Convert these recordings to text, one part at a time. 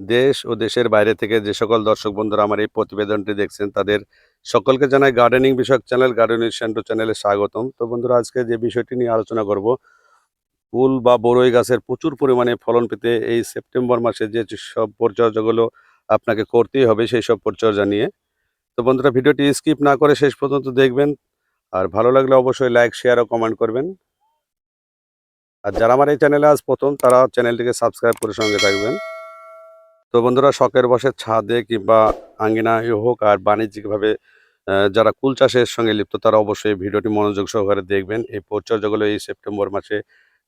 দেশ ও দেশের বাইরে থেকে যে সকল দর্শক বন্ধুরা আমার এই প্রতিবেদনটি দেখছেন, তাদের সকলকে জানাই গার্ডেনিং বিষয়ক চ্যানেল গার্ডেনিং সেন্টার চ্যানেলে স্বাগতম। তো বন্ধুরা, আজকে যে বিষয়টি নিয়ে আলোচনা করব, ফুল বা বড়ই গাছের প্রচুর পরিমাণে ফলন পেতে এই সেপ্টেম্বর মাসে যে সব পরিচর্যাগুলো আপনাকে করতেই হবে সেই সব পরিচর্যা নিয়ে। তো বন্ধুরা, ভিডিওটি স্কিপ না করে শেষ পর্যন্ত দেখবেন। আর ভালো লাগলে অবশ্যই লাইক শেয়ার ও কমেন্ট করবেন। আর যারা আমার এই চ্যানেলে আজ প্রথম, তারা চ্যানেলটিকে সাবস্ক্রাইব করে সঙ্গে থাকবেন। তো বন্ধুরা, শখের বসে ছাদে কিংবা আঙ্গিনায় হোক আর বাণিজ্যিকভাবে যারা কুল চাষের সঙ্গে লিপ্ত, তারা অবশ্যই ভিডিওটি মনোযোগ সহকারে দেখবেন। এই পরিচর্যাগুলো এই সেপ্টেম্বর মাসে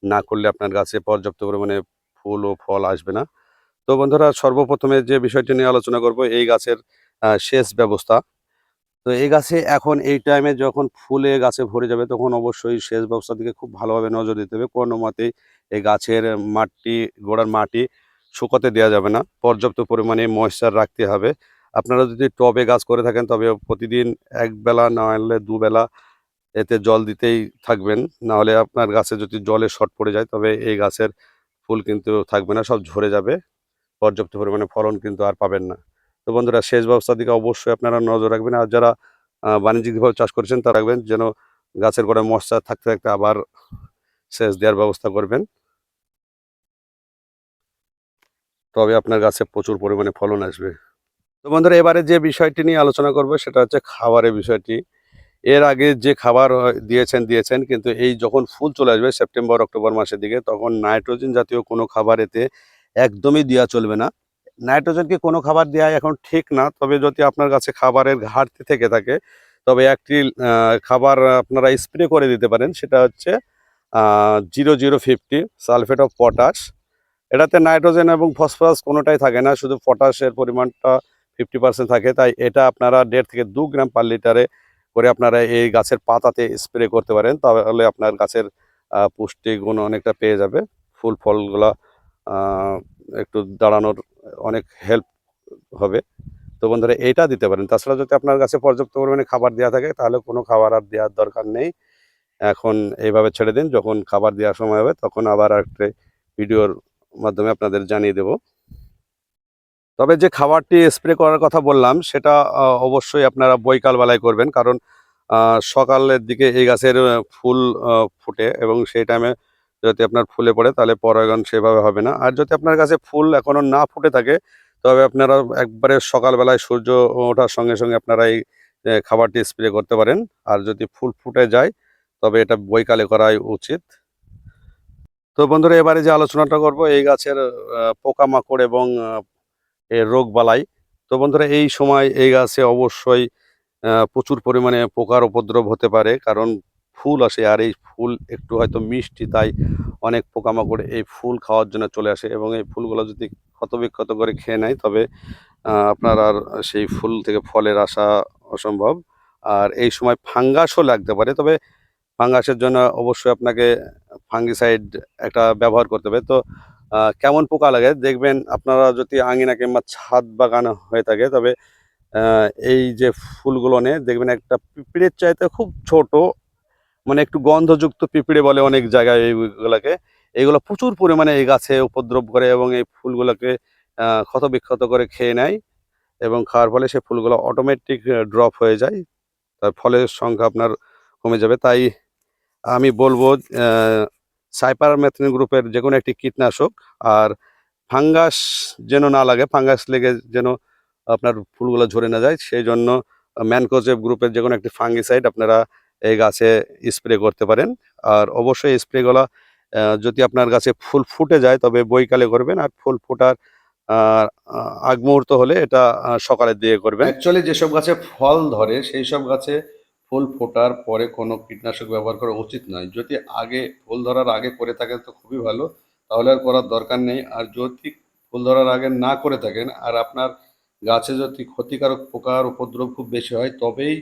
না করলে আপনার গাছে পর্যাপ্ত পরিমাণে ফুল ও ফল আসবে না। তো বন্ধুরা, সর্বপ্রথমে যে বিষয়টি নিয়ে আলোচনা করব, এই গাছের সেচ ব্যবস্থা। তো এই গাছে এখন এই টাইমে যখন ফুলে গাছে ভরে যাবে, তখন অবশ্যই সেচ ব্যবস্থার দিকে খুব ভালোভাবে নজর দিতে হবে। কোনো মতেই এই গাছের মাটি, গোড়ার মাটি শুকোতে দেওয়া যাবে না। পর্যাপ্ত পরিমাণে ময়েশ্চার রাখতে হবে। আপনারা যদি টবে গাছ করে থাকেন, তবে প্রতিদিন এক বেলা না হলে দুবেলা এতে জল দিতেই থাকবেন। না হলে আপনার গাছে যদি জলে শর্ট পড়ে যায়, তবে এই গাছের ফুল কিন্তু থাকবে না, সব ঝরে যাবে। পর্যাপ্ত পরিমাণে ফলন কিন্তু আর পাবেন না। তো বন্ধুরা, সেচ ব্যবস্থার দিকে অবশ্যই আপনারা নজর রাখবেন। আর যারা বাণিজ্যিকভাবে চাষ করেছেন, তারা রাখবেন যেন গাছের গোড়ায় মশা থাকতে থাকতে আবার সেচ দেওয়ার ব্যবস্থা করবেন। তবে আপনার গাছে প্রচুর পরিমাণে ফলন আসবে। তো বন্ধুরা, এবারে যে বিষয়টি নিয়ে আলোচনা করব সেটা হচ্ছে খাবারের বিষয়টি। এর আগে যে খাবার দিয়েছেন দিয়েছেন, কিন্তু এই যখন ফুল চলে আসবে সেপ্টেম্বর, অক্টোবর মাসের দিকে, তখন নাইট্রোজেন জাতীয় কোনো খাবার এতে একদমই দেওয়া চলবে না। নাইট্রোজেনকে কোনো খাবার দেওয়া এখন ঠিক না, তবে যদি আপনার কাছে খাবারের ঘাটতি থেকে থাকে, তবে একটি খাবার আপনারা স্প্রে করে দিতে পারেন, সেটা হচ্ছে zero zero fifty sulphate of potash. এটাতে নাইট্রোজেন এবং ফসফরাস কোনোটাই থাকে না শুধু পটাশের পরিমাণটা ফিফটি পার্সেন্ট থাকে। তাই এটা আপনারা দেড় থেকে দু গ্রাম পার লিটারে করে আপনারা এই গাছের পাতাতে স্প্রে করতে পারেন তাহলে আপনার গাছের আহ, পুষ্টি গুণ অনেকটা পেয়ে যাবে। ফুল ফলগুলা একটু দাঁড়ানোর অনেক হেল্প হবে। তো বন্ধুরা এইটা দিতে পারেন। তাছাড়া যদি আপনার কাছে পর্যাপ্ত পরিমাণে খাবার দেওয়া থাকে তাহলে কোনো খাবার আর দেওয়ার দরকার নেই। এখন এইভাবে ছেড়ে দিন যখন খাবার দেওয়ার সময় হবে তখন আবার একটা ভিডিওর মাধ্যমে আপনাদের জানিয়ে দেব। তবে যে খাবারটি স্প্রে করার কথা বললাম, সেটা অবশ্যই আপনারা বৈকাল বেলায় করবেন। কারণ সকালের দিকে এই গাছের ফুল ফুটে এবং সেই টাইমে যদি আপনার ফুলে পড়ে, তাহলে পরাগন সেভাবে হবে না। আর যদি আপনার কাছে ফুল এখনও না ফুটে থাকে, তবে আপনারা একবারে সকালবেলায় সূর্য ওঠার সঙ্গে সঙ্গে আপনারা এই খাবারটি স্প্রে করতে পারেন। আর যদি ফুল ফুটে যায়, তবে এটা বৈকালে করাই উচিত। তো বন্ধুরা, এবারে যে আলোচনাটা করব, এই গাছের পোকামাকড় এবং এর রোগ বালাই। তো বন্ধুরা, এই সময় এই গাছে অবশ্যই প্রচুর পরিমাণে পোকার উপদ্রব হতে পারে, কারণ ফুল আসে, আর এই ফুল একটু হয়তো মিষ্টি, তাই অনেক পোকামাকড় এই ফুল খাওয়ার জন্য চলে আসে এবং এই ফুলগুলো যদি ক্ষতবিক্ষত করে খেয়ে নেয়, তবে আপনার আর সেই ফুল থেকে ফলের আসা অসম্ভব। আর এই সময় ফাঙ্গাসও লাগতে পারে, তবে ফাঙ্গাসের জন্য অবশ্যই আপনাকে ফাঙ্গিসাইড একটা ব্যবহার করতে হবে। তো কেমন পোকা লাগে? দেখবেন আপনারা যদি আঙিনা কিংবা ছাদ বাগান হয়ে থাকে তবে এই যে ফুলগুলো নিয়ে দেখবেন একটা পিঁপড়ের চাইতে খুব ছোট মানে একটু গন্ধযুক্ত পিঁপড়ে বলে অনেক জায়গায় এইগুলোকে। এইগুলো প্রচুর পরিমাণে এই গাছে উপদ্রব করে এবং এই ফুলগুলোকে আহ, ক্ষতবিক্ষত করে খেয়ে নেয় এবং খাওয়ার ফলে সে ফুলগুলো অটোমেটিক ড্রপ হয়ে যায়। তার ফলের সংখ্যা আপনার কমে যাবে। তাই আমি বলব সাইপার মেথিন গ্রুপের যে কোনো একটি কীটনাশক আর ফাঙ্গাস যেন না লাগে, ফাঙ্গাস লেগে যেন আপনার ফুলগুলো ঝরে না যায়, সেই জন্য ম্যানকোজেব গ্রুপের যে কোনো একটি ফাঙ্গিসাইড আপনারা এই গাছে স্প্রে করতে পারেন। আর অবশ্যই স্প্রেগুলো যদি আপনার গাছে ফুল ফুটে যায়, তবে বৈকালে করবেন আর ফুল ফোটার আগ মুহূর্ত হলে এটা সকালের দিকে করবেন। অ্যাকচুয়ালি যেসব গাছে ফল ধরে সেই সব গাছে ফুল ফোটার পরে কোনো কীটনাশক ব্যবহার করা উচিত নয়। যদি আগে ফুল ধরার আগে করে থাকেন তো খুবই ভালো, তাহলে আর করার দরকার নেই। আর যদি ফুল ধরার আগে না করে থাকেন, আর আপনার গাছে যদি ক্ষতিকারক পোকার উপদ্রব খুব বেশি হয়, তবেই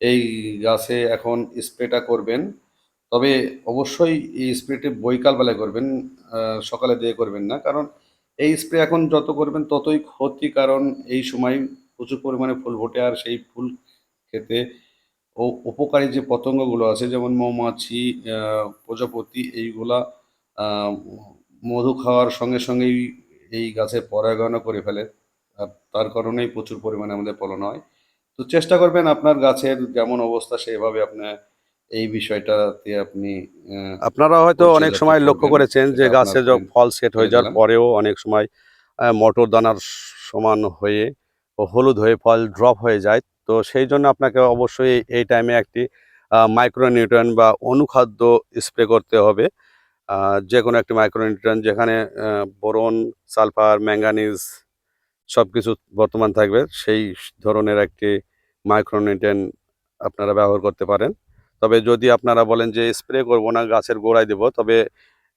এই গাছে এখন স্প্রেটা করবেন। তবে অবশ্যই এই স্প্রেটি বৈকালবেলায় করবেন সকালে দিয়ে করবেন না। কারণ এই স্প্রে এখন যত করবেন ততই ক্ষতি কারণ এই সময় প্রচুর পরিমাণে ফুল ফোটে, আর সেই ফুল খেতে ও উপকারী যে পতঙ্গগুলো আছে যেমন মৌমাছি প্রজাপতি এইগুলা মধু খাওয়ার সঙ্গে সঙ্গেই এই গাছের পরাগায়নও করে ফেলে। তার কারণেই প্রচুর পরিমাণে আমাদের ফলন হয়। তো চেষ্টা করবেন আপনার গাছের যেমন অবস্থা সেভাবে আপনার এই বিষয়টাতে আপনি আপনারা হয়তো অনেক সময় লক্ষ্য করেছেন যে গাছে যখন ফল সেট হয়ে যাওয়ার পরেও অনেক সময় মটর দানার সমান হয়ে ও হলুদ হয়ে ফল ড্রপ হয়ে যায়। তো সেই জন্য আপনাকে অবশ্যই এই- টাইমে একটি মাইক্রোনিউট্রিয়েন্ট বা অনুখাদ্য স্প্রে করতে হবে। যে কোনো একটি মাইক্রোনিউট্রিয়েন্ট যেখানে বোরন, সালফার ম্যাঙ্গানিজ সব কিছু বর্তমান থাকবে, সেই ধরনের একটি মাইক্রোনিউট্রিয়েন্ট আপনারা ব্যবহার করতে পারেন। তবে যদি আপনারা বলেন যে স্প্রে করব না, গাছের গোড়ায় দেব, তবে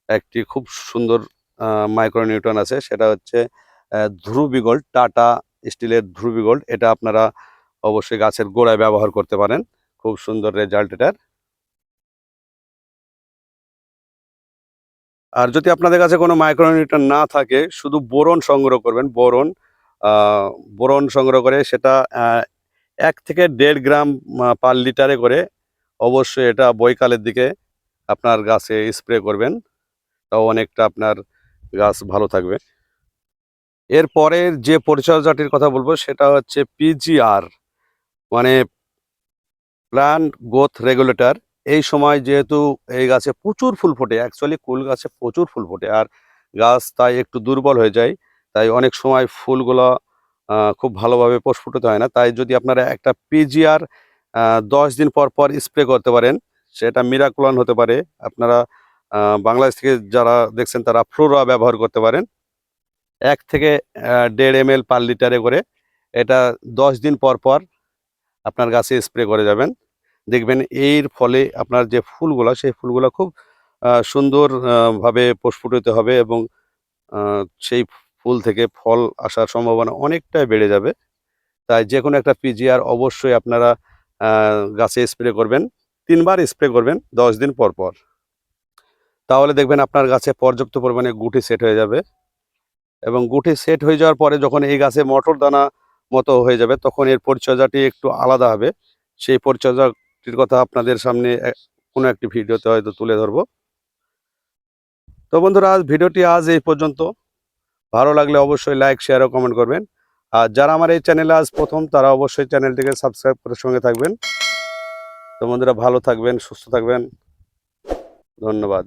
একটি খুব সুন্দর মাইক্রোনিউট্রন আছে, সেটা হচ্ছে ধ্রুবি গোল্ড টাটা স্টিলের ধ্রুবি গোল্ড এটা আপনারা অবশ্যই গাছের গোড়ায় ব্যবহার করতে পারেন। খুব সুন্দর রেজাল্ট এটার। আর যদি আপনাদের কাছে কোনো মাইক্রোনিউট্রন না থাকে, শুধু বোরন সংগ্রহ করবেন, বোরন বোরন সংগ্রহ করে সেটা এক থেকে দেড় গ্রাম পার লিটারে করে অবশ্যই এটা বৈকালের দিকে আপনার গাছে স্প্রে করবেন। তাও অনেকটা আপনার গাছ ভালো থাকবে। এরপরের যে পরিচর্যাটির কথা বলব, সেটা হচ্ছে পিজিআর মানে প্ল্যান্ট গ্রোথ রেগুলেটর এই সময় যেহেতু এই গাছে প্রচুর ফুল ফোটে অ্যাকচুয়ালি কুল গাছে প্রচুর ফুল ফোটে, আর গাছ তাই একটু দুর্বল হয়ে যায়, তাই অনেক সময় ফুলগুলো খুব ভালোভাবে প্রস্ফুটিত হয় না, তাই যদি আপনারা একটা পিজিআর দশ দিন পর পর স্প্রে করতে পারেন, সেটা মিরাকুলান হতে পারে, আপনারা বাংলাদেশ থেকে যারা দেখছেন তারা ফ্লোরা ব্যবহার করতে পারেন, এক থেকে দেড় এম পার লিটারে করে, এটা দশ দিন পর পর আপনার গাছে স্প্রে করে যাবেন। দেখবেন এর ফলে আপনার যে ফুলগুলো, সেই ফুলগুলো খুব সুন্দরভাবে সুন্দর প্রস্ফুটিত হবে এবং সেই ফুল থেকে ফল আসার সম্ভাবনা অনেকটাই বেড়ে যাবে। তাই যে কোনো একটা পিজিআর অবশ্যই আপনারা গাছে স্প্রে করবেন, তিনবার স্প্রে করবেন, দশ দিন পর পর। তাহলে দেখবেন আপনার গাছে পর্যাপ্ত পরিমাণে গুটি সেট হয়ে যাবে এবং গুটি সেট হয়ে যাওয়ার পরে যখন এই গাছে মটর দানা মতো হয়ে যাবে, তখন এর পরিচর্যাটি একটু আলাদা হবে। সেই পরিচর্যাটির কথা আপনাদের সামনে কোনো একটি ভিডিওতে হয়তো তুলে ধরবো। তো বন্ধুরা, আজ ভিডিওটি আজ এই পর্যন্ত। ভালো লাগলে অবশ্যই লাইক শেয়ার ও কমেন্ট করবেন। আর যারা আমার এই চ্যানেলে আজ প্রথম, তারা অবশ্যই চ্যানেলটিকে সাবস্ক্রাইব করে সঙ্গে থাকবেন। তো বন্ধুরা, ভালো থাকবেন, সুস্থ থাকবেন। ধন্যবাদ।